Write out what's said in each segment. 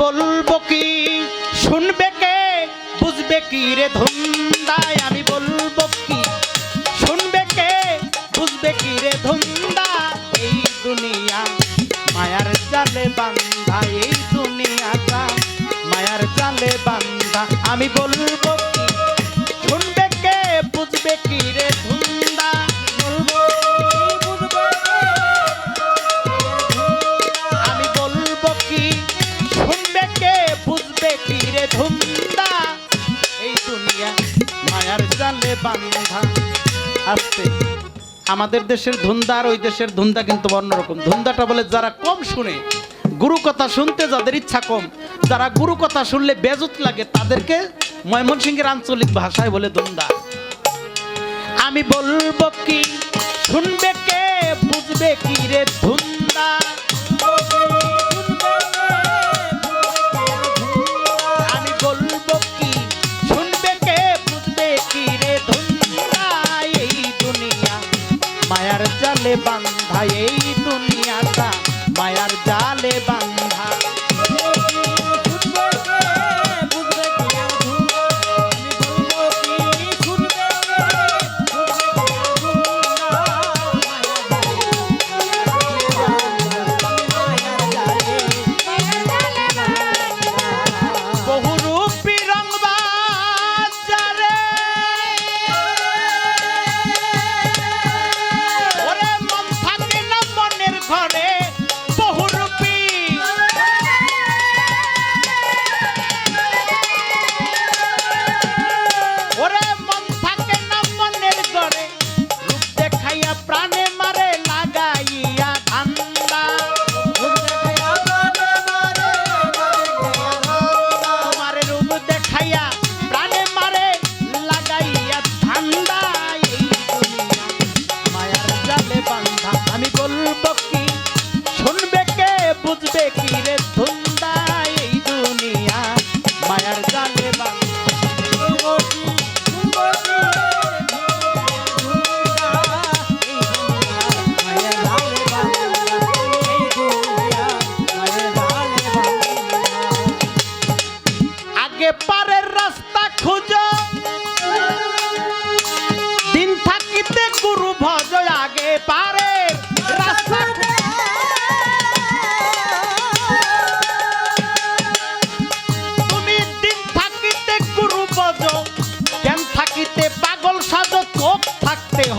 বলব কি? শুনবে কে? বুঝবে কি রে ধুন্দায়? আমি বলব কি? শুনবে কে? বুঝবে কি রে ধুন্দা এই দুনিয়া মায়ার জালে বান্ধা, এই দুনিয়াটা মায়ার জালে বান্ধা। আমি বলব কি? শুনবে কে? বুঝবে কি রে মায়ার জালে বান্ধা আসতে। আমাদের দেশের ধুন্দা আর ওই দেশের ধুন্দা কিন্তু অন্যরকম ধুন্দাটা বলে যারা কম শুনে, গুরু কথা শুনতে যাদের ইচ্ছা কম, যারা গুরু কথা শুনলে বেজুত লাগে, তাদেরকে ময়মনসিংহের আঞ্চলিক ভাষায় বলে ধুন্দা। আমি বলব কি, শুনবে কে, বুঝবে কি রে ধুন্দা? মায়ার জালে বান্ধা এই দুনিয়াটা মায়ার জালে বান্ধা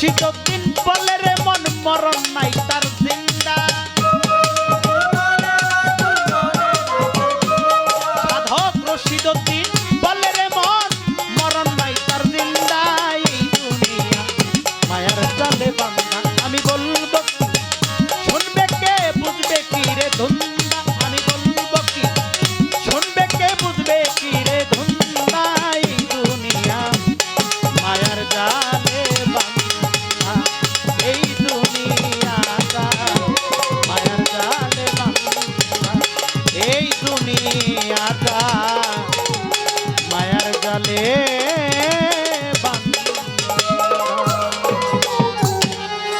সেই তো ভবে পুরুষ রতন রশিদ দিন বলে রে মন মরণ নাই।